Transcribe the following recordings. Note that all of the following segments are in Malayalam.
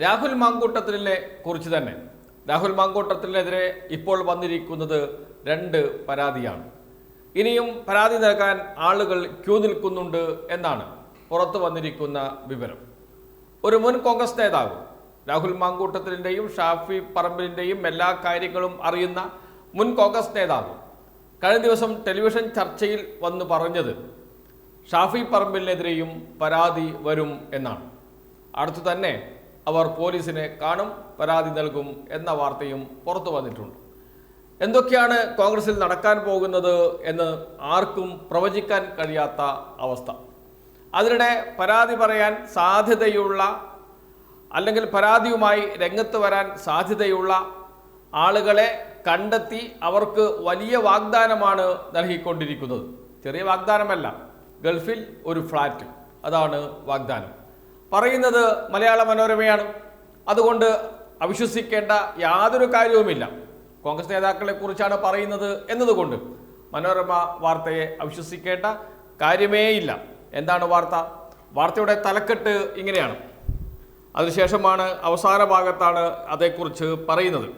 രാഹുൽ മാങ്കൂട്ടത്തിനെ കുറിച്ച് തന്നെ. രാഹുൽ മാങ്കൂട്ടത്തിനെതിരെ ഇപ്പോൾ വന്നിരിക്കുന്നത് രണ്ട് പരാതിയാണ്. ഇനിയും പരാതി നൽകാൻ ആളുകൾ ക്യൂ നിൽക്കുന്നുണ്ട് എന്നാണ് പുറത്തു വന്നിരിക്കുന്ന വിവരം. ഒരു മുൻ കോൺഗ്രസ് നേതാവ് രാഹുൽ മാങ്കൂട്ടത്തിന്റെയും ഷാഫി പറമ്പിലിന്റെയും എല്ലാ കാര്യങ്ങളും അറിയുന്ന മുൻ കോൺഗ്രസ് നേതാവ് കഴിഞ്ഞ ദിവസം ടെലിവിഷൻ ചർച്ചയിൽ വന്ന് പറഞ്ഞത് ഷാഫി പറമ്പിലിനെതിരെയും പരാതി വരും എന്നാണ്. അടുത്തു തന്നെ അവർ പോലീസിനെ കാണും പരാതി നൽകും എന്ന വാർത്തയും പുറത്തു വന്നിട്ടുണ്ട്. എന്തൊക്കെയാണ് കോൺഗ്രസിൽ നടക്കാൻ പോകുന്നത് എന്ന് ആർക്കും പ്രവചിക്കാൻ കഴിയാത്ത അവസ്ഥ. അതിനിടെ പരാതി പറയാൻ സാധ്യതയുള്ള അല്ലെങ്കിൽ പരാതിയുമായി രംഗത്ത് വരാൻ സാധ്യതയുള്ള ആളുകളെ കണ്ടെത്തി അവർക്ക് വലിയ വാഗ്ദാനമാണ് നൽകിക്കൊണ്ടിരിക്കുന്നത്. ചെറിയ വാഗ്ദാനമല്ല ഗൾഫിൽ ഒരു ഫ്ലാറ്റ് അതാണ് വാഗ്ദാനം. പറയുന്നത് മലയാള മനോരമയാണ്. അതുകൊണ്ട് അവിശ്വസിക്കേണ്ട യാതൊരു കാര്യവുമില്ല. കോൺഗ്രസ് നേതാക്കളെ കുറിച്ചാണ് പറയുന്നത് എന്നതുകൊണ്ട് മനോരമ വാർത്തയെ അവിശ്വസിക്കേണ്ട കാര്യമേയില്ല. എന്താണ് വാർത്ത? വാർത്തയുടെ തലക്കെട്ട് ഇങ്ങനെയാണ്. അതിനുശേഷമാണ് അവസാന ഭാഗത്താണ് അതേക്കുറിച്ച് പറയുന്നത്.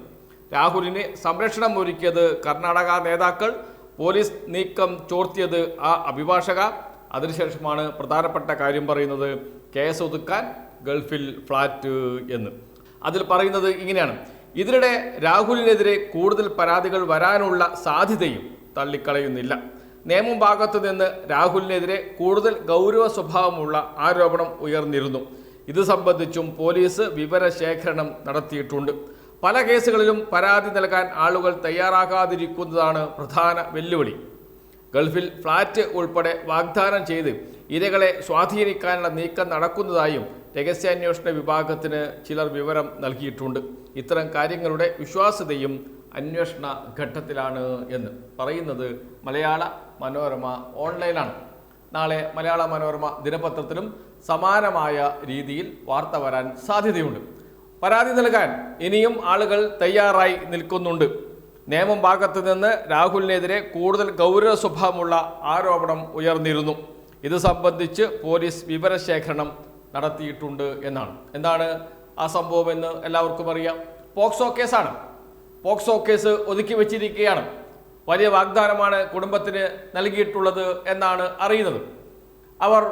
രാഹുലിന് സംരക്ഷണം ഒരുക്കിയത് കർണാടക നേതാക്കൾ പോലീസ് നീക്കം ചോർത്തിയത് ആ അഭിഭാഷക. അതിനുശേഷമാണ് പ്രധാനപ്പെട്ട കാര്യം പറയുന്നത് കേസ് ഒതുക്കാൻ ഗൾഫിൽ ഫ്ലാറ്റ് എന്ന്. അതിൽ പറയുന്നത് ഇങ്ങനെയാണ്. ഇതിനിടെ രാഹുലിനെതിരെ കൂടുതൽ പരാതികൾ വരാനുള്ള സാധ്യതയും തള്ളിക്കളയുന്നില്ല. നിയമം ഭാഗത്തു നിന്ന് രാഹുലിനെതിരെ കൂടുതൽ ഗൗരവ സ്വഭാവമുള്ള ആരോപണം ഉയർന്നിരുന്നു. ഇത് സംബന്ധിച്ചും പോലീസ് വിവരശേഖരണം നടത്തിയിട്ടുണ്ട്. പല കേസുകളിലും പരാതി നൽകാൻ ആളുകൾ തയ്യാറാകാതിരിക്കുന്നതാണ് പ്രധാന വെല്ലുവിളി. ഗൾഫിൽ ഫ്ളാറ്റ് ഉൾപ്പെടെ വാഗ്ദാനം ചെയ്ത് ഇരകളെ സ്വാധീനിക്കാനുള്ള നീക്കം നടക്കുന്നതായും രഹസ്യാന്വേഷണ വിഭാഗത്തിന് ചിലർ വിവരം നൽകിയിട്ടുണ്ട്. ഇത്തരം കാര്യങ്ങളുടെ വിശ്വാസ്യതയും അന്വേഷണ ഘട്ടത്തിലാണ് എന്ന് പറയുന്നത് മലയാള മനോരമ ഓൺലൈനാണ്. നാളെ മലയാള മനോരമ ദിനപത്രത്തിലും സമാനമായ രീതിയിൽ വാർത്ത വരാൻ സാധ്യതയുണ്ട്. പരാതി നൽകാൻ ഇനിയും ആളുകൾ തയ്യാറായി നിൽക്കുന്നുണ്ട്. നിയമം ഭാഗത്തു നിന്ന് രാഹുലിനെതിരെ കൂടുതൽ ഗൗരവ സ്വഭാവമുള്ള ആരോപണം ഉയർന്നിരുന്നു. ഇത് സംബന്ധിച്ച് പോലീസ് വിവരശേഖരണം നടത്തിയിട്ടുണ്ട് എന്നാണ്. എന്താണ് ആ സംഭവം എന്ന് എല്ലാവർക്കും അറിയാം. പോക്സോ കേസാണ്. പോക്സോ കേസ് ഒതുക്കി വെച്ചിരിക്കുകയാണ്. വലിയ വാഗ്ദാനമാണ് കുടുംബത്തിന് നൽകിയിട്ടുള്ളത് എന്നാണ് അറിയുന്നത്. അവർ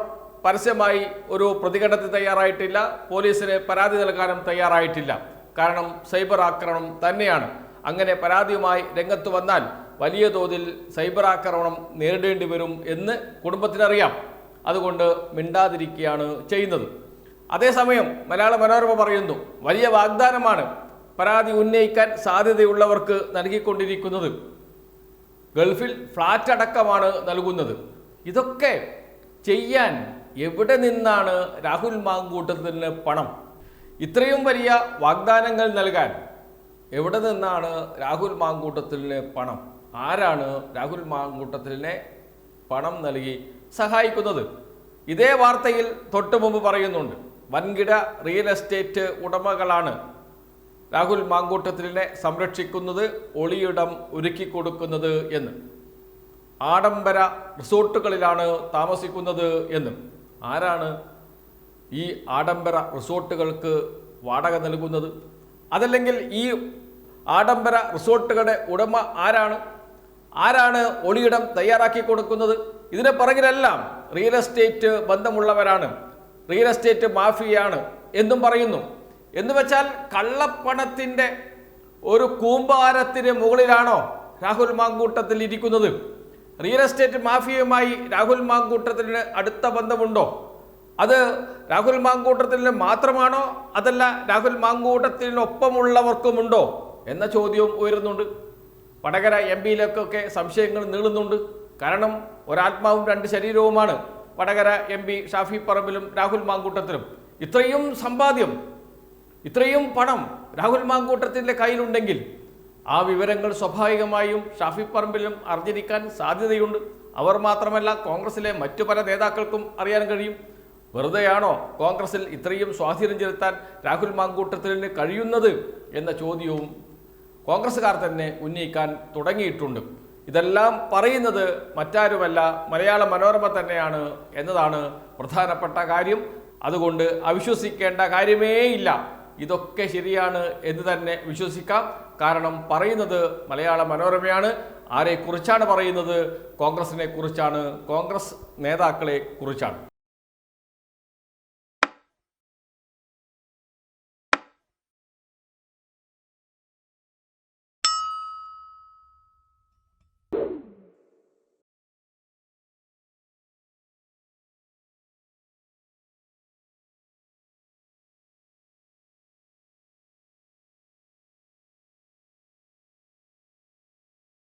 പരസ്യമായി ഒരു പ്രതികരണത്തിൽ തയ്യാറായിട്ടില്ല. പോലീസിന് പരാതി നൽകാനും തയ്യാറായിട്ടില്ല. കാരണം സൈബർ ആക്രമണം തന്നെയാണ്. അങ്ങനെ പരാതിയുമായി രംഗത്ത് വന്നാൽ വലിയ തോതിൽ സൈബർ ആക്രമണം നേരിടേണ്ടി വരും എന്ന് കുടുംബത്തിനറിയാം. അതുകൊണ്ട് മിണ്ടാതിരിക്കുകയാണ് ചെയ്യുന്നത്. അതേസമയം മലയാള മനോരമ പറയുന്നു വലിയ വാഗ്ദാനമാണ് പരാതി ഉന്നയിക്കാൻ സാധ്യതയുള്ളവർക്ക് നൽകിക്കൊണ്ടിരിക്കുന്നത്. ഗൾഫിൽ ഫ്ലാറ്റ് അടക്കമാണ് നൽകുന്നത്. ഇതൊക്കെ ചെയ്യാൻ എവിടെ നിന്നാണ് രാഹുൽ മാങ്കൂട്ടത്തിന് പണം? ഇത്രയും വലിയ വാഗ്ദാനങ്ങൾ നൽകാൻ എവിടെ നിന്നാണ് രാഹുൽ മാങ്കൂട്ടത്തിലെ പണം? ആരാണ് രാഹുൽ മാങ്കൂട്ടത്തിലെ പണം നൽകി സഹായിക്കുന്നത്? ഇതേ വാർത്തയിൽ തൊട്ടു മുമ്പ് പറയുന്നുണ്ട് വൻകിട റിയൽ എസ്റ്റേറ്റ് ഉടമകളാണ് രാഹുൽ മാങ്കൂട്ടത്തിലെ സംരക്ഷിക്കുന്നത് ഒളിയിടം ഒരുക്കി കൊടുക്കുന്നത് എന്ന്. ആഡംബര റിസോർട്ടുകളിലാണ് താമസിക്കുന്നത് എന്നും. ആരാണ് ഈ ആഡംബര റിസോർട്ടുകൾക്ക് വാടക നൽകുന്നത്? അതല്ലെങ്കിൽ ഈ ആഡംബര റിസോർട്ടുകളുടെ ഉടമ ആരാണ്? ആരാണ് ഒളിയിടം തയ്യാറാക്കി കൊടുക്കുന്നത്? ഇതിന് പറകിലെല്ലാം റിയൽ എസ്റ്റേറ്റ് ബന്ധമുള്ളവരാണ്. റിയൽ എസ്റ്റേറ്റ് മാഫിയാണ് എന്നും പറയുന്നു. എന്ന് വെച്ചാൽ കള്ളപ്പണത്തിന്റെ ഒരു കൂമ്പാരത്തിന് മുകളിലാണോ രാഹുൽ മാങ്കൂട്ടത്തിൽ ഇരിക്കുന്നത്? റിയൽ എസ്റ്റേറ്റ് മാഫിയയുമായി രാഹുൽ മാങ്കൂട്ടത്തിന് അടുത്ത ബന്ധമുണ്ടോ? അത് രാഹുൽ മാങ്കൂട്ടത്തിന് മാത്രമാണോ? അതല്ല രാഹുൽ മാങ്കൂട്ടത്തിനൊപ്പമുള്ളവർക്കുമുണ്ടോ? എന്ന ചോദ്യവും ഉയരുന്നുണ്ട്. വടകര എം പിയിലേക്കൊക്കെ സംശയങ്ങൾ നീളുന്നുണ്ട്. കാരണം ഒരാത്മാവും രണ്ട് ശരീരവുമാണ് വടകര എം പി ഷാഫി പറമ്പിലും രാഹുൽ മാങ്കൂട്ടത്തിലും. ഇത്രയും സമ്പാദ്യം ഇത്രയും പണം രാഹുൽ മാങ്കൂട്ടത്തിന്റെ കയ്യിലുണ്ടെങ്കിൽ ആ വിവരങ്ങൾ സ്വാഭാവികമായും ഷാഫി പറമ്പിലും അറിഞ്ഞിരിക്കാൻ സാധ്യതയുണ്ട്. അവർ മാത്രമല്ല കോൺഗ്രസിലെ മറ്റു പല നേതാക്കൾക്കും അറിയാൻ കഴിയും. വെറുതെയാണോ കോൺഗ്രസിൽ ഇത്രയും സ്വാധീനം ചെലുത്താൻ രാഹുൽ മാങ്കൂട്ടത്തിന് കഴിയുന്നത് എന്ന ചോദ്യവും കോൺഗ്രസ്സുകാർ തന്നെ ഉന്നയിക്കാൻ തുടങ്ങിയിട്ടുണ്ട്. ഇതെല്ലാം പറയുന്നത് മറ്റാരുമല്ല മലയാള മനോരമ തന്നെയാണ് എന്നതാണ് പ്രധാനപ്പെട്ട കാര്യം. അതുകൊണ്ട് അവിശ്വസിക്കേണ്ട കാര്യമേയില്ല. ഇതൊക്കെ ശരിയാണ് എന്ന് തന്നെ വിശ്വസിക്കാം. കാരണം പറയുന്നത് മലയാള മനോരമയാണ്. ആരെക്കുറിച്ചാണ് പറയുന്നത്? കോൺഗ്രസിനെ കുറിച്ചാണ് കോൺഗ്രസ് നേതാക്കളെ കുറിച്ചാണ്